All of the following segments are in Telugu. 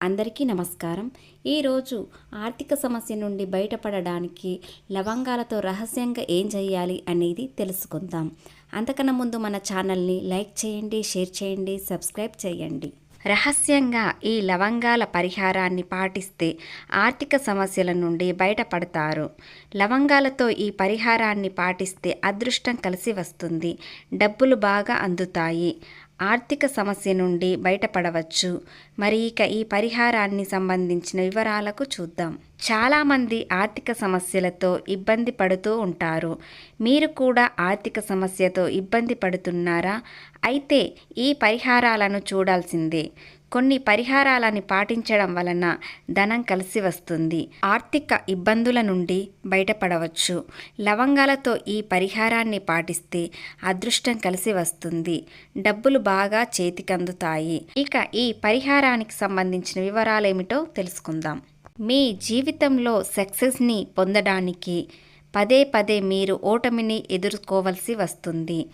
అందరికీ నమస్కారం. ఈరోజు ఆర్థిక సమస్య నుండి బయటపడడానికి లవంగాలతో రహస్యంగా ఏం చేయాలి అనేది తెలుసుకుందాం. అంతకన్నా ముందు మన ఛానల్ని లైక్ చేయండి షేర్ చేయండి సబ్స్క్రైబ్ చేయండి. రహస్యంగా ఈ లవంగాల పరిహారాన్ని పాటిస్తే ఆర్థిక సమస్యల నుండి బయటపడతారు. లవంగాలతో ఈ పరిహారాన్ని పాటిస్తే అదృష్టం కలిసి వస్తుంది. డబ్బులు బాగా అందుతాయి. ఆర్థిక సమస్య నుండి బయటపడవచ్చు. మరి ఇక ఈ పరిహారాన్ని సంబంధించిన వివరాలకు చూద్దాం. చాలామంది ఆర్థిక సమస్యలతో ఇబ్బంది పడుతూ ఉంటారు. మీరు కూడా ఆర్థిక సమస్యతో ఇబ్బంది పడుతున్నారా? అయితే ఈ పరిహారాలను చూడాల్సిందే. కొన్ని పరిహారాలని పాటించడం వలన ధనం కలిసి వస్తుంది. ఆర్థిక ఇబ్బందుల నుండి బయటపడవచ్చు. లవంగాలతో ఈ పరిహారాన్ని పాటిస్తే అదృష్టం కలిసి వస్తుంది. డబ్బులు బాగా చేతికందుతాయి. ఇక ఈ పరిహారానికి సంబంధించిన వివరాలు ఏమిటో తెలుసుకుందాం. మీ జీవితంలో సక్సెస్ని పొందడానికి పదే పదే మీరు ఓటమిని ఎదుర్కోవలసి వస్తుంది.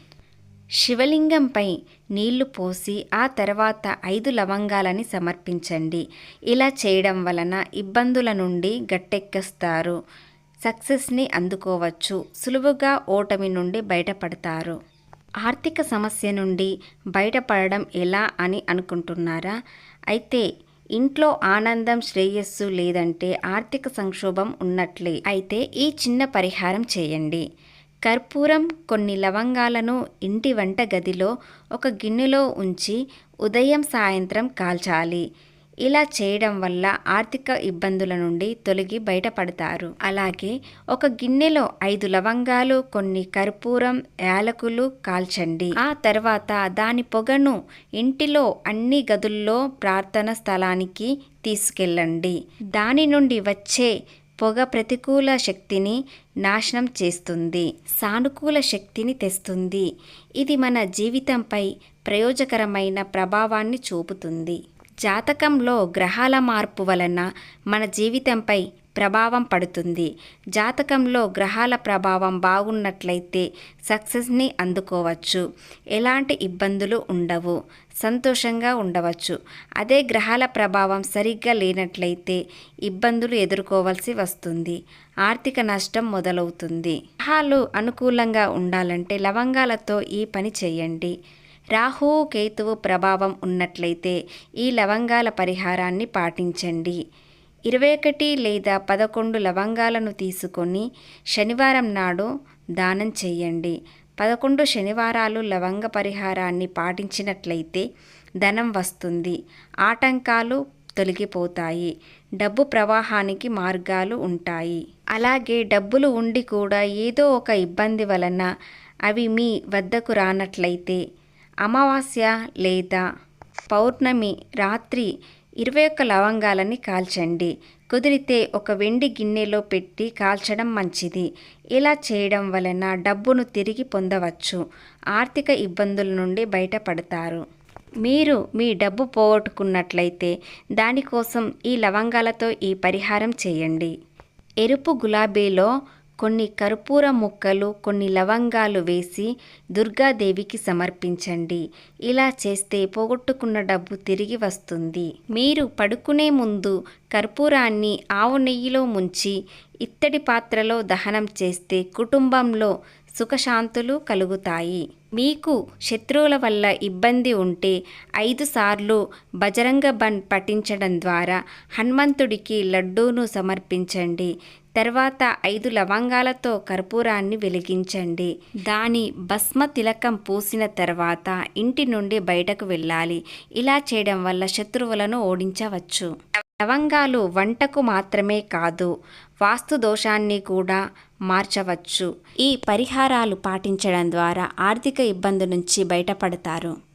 శివలింగంపై నీళ్ళు పోసి ఆ తర్వాత ఐదు లవంగాలని సమర్పించండి. ఇలా చేయడం వలన ఇబ్బందుల నుండి గట్టెక్కిస్తారు. సక్సెస్ని అందుకోవచ్చు. సులువుగా ఓటమి నుండి బయటపడతారు. ఆర్థిక సమస్య నుండి బయటపడడం ఎలా అని అనుకుంటున్నారా? అయితే ఇంట్లో ఆనందం శ్రేయస్సు లేదంటే ఆర్థిక సంక్షోభం ఉన్నట్లే. అయితే ఈ చిన్న పరిహారం చేయండి. కర్పూరం కొన్ని లవంగాలను ఇంటి వంట గదిలో ఒక గిన్నెలో ఉంచి ఉదయం సాయంత్రం కాల్చాలి. ఇలా చేయడం వల్ల ఆర్థిక ఇబ్బందుల నుండి తొలగి బయటపడతారు. అలాగే ఒక గిన్నెలో ఐదు లవంగాలు కొన్ని కర్పూరం యాలకులు కాల్చండి. ఆ తర్వాత దాని పొగను ఇంటిలో అన్ని గదుల్లో ప్రార్థన స్థలానికి తీసుకెళ్ళండి. దాని నుండి వచ్చే పొగ ప్రతికూల శక్తిని నాశనం చేస్తుంది సానుకూల శక్తిని తెస్తుంది. ఇది మన జీవితంపై ప్రయోజకరమైన ప్రభావాన్ని చూపుతుంది. జాతకంలో గ్రహాల మార్పు వలన మన జీవితంపై ప్రభావం పడుతుంది. జాతకంలో గ్రహాల ప్రభావం బాగున్నట్లయితే సక్సెస్ని అందుకోవచ్చు. ఎలాంటి ఇబ్బందులు ఉండవు. సంతోషంగా ఉండవచ్చు. అదే గ్రహాల ప్రభావం సరిగ్గా లేనట్లయితే ఇబ్బందులు ఎదుర్కోవాల్సి వస్తుంది. ఆర్థిక నష్టం మొదలవుతుంది. గ్రహాలు అనుకూలంగా ఉండాలంటే లవంగాలతో ఈ పని చేయండి. రాహు కేతువు ప్రభావం ఉన్నట్లయితే ఈ లవంగాల పరిహారాన్ని పాటించండి. ఇరవై ఒకటి లేదా పదకొండు లవంగాలను తీసుకొని శనివారం నాడు దానం చేయండి. పదకొండు శనివారాలు లవంగ పరిహారాన్ని పాటించినట్లయితే ధనం వస్తుంది. ఆటంకాలు తొలగిపోతాయి. డబ్బు ప్రవాహానికి మార్గాలు ఉంటాయి. అలాగే డబ్బులు ఉండి కూడా ఏదో ఒక ఇబ్బంది వలన అవి మీ వద్దకు రానట్లయితే అమావాస్య లేదా పౌర్ణమి రాత్రి ఇరవై ఒక్క లవంగాలని కాల్చండి. కుదిరితే ఒక వెండి గిన్నెలో పెట్టి కాల్చడం మంచిది. ఇలా చేయడం వలన డబ్బును తిరిగి పొందవచ్చు. ఆర్థిక ఇబ్బందుల నుండి బయటపడతారు. మీరు మీ డబ్బు పోగొట్టుకున్నట్లయితే దానికోసం ఈ లవంగాలతో ఈ పరిహారం చేయండి. ఎరుపు గులాబీలో కొన్ని కర్పూర ముక్కలు కొన్ని లవంగాలు వేసి దుర్గాదేవికి సమర్పించండి. ఇలా చేస్తే పోగొట్టుకున్న డబ్బు తిరిగి వస్తుంది. మీరు పడుకునే ముందు కర్పూరాన్ని ఆవు నెయ్యిలో ముంచి ఇత్తడి పాత్రలో దహనం చేస్తే కుటుంబంలో సుఖశాంతులు కలుగుతాయి. మీకు శత్రువుల వల్ల ఇబ్బంది ఉంటే ఐదు సార్లు బజరంగ బన్ పఠించడం ద్వారా హనుమంతుడికి లడ్డూను సమర్పించండి. తర్వాత ఐదు లవంగాలతో కర్పూరాన్ని వెలిగించండి. దాని భస్మ తిలకం పూసిన తర్వాత ఇంటి నుండి బయటకు వెళ్ళాలి. ఇలా చేయడం వల్ల శత్రువులను ఓడించవచ్చు. లవంగాలు వంటకు మాత్రమే కాదు వాస్తు దోషాన్ని కూడా మార్చవచ్చు. ఈ పరిహారాలు పాటించడం ద్వారా ఆర్థిక ఇబ్బంది నుంచి బయటపడతారు.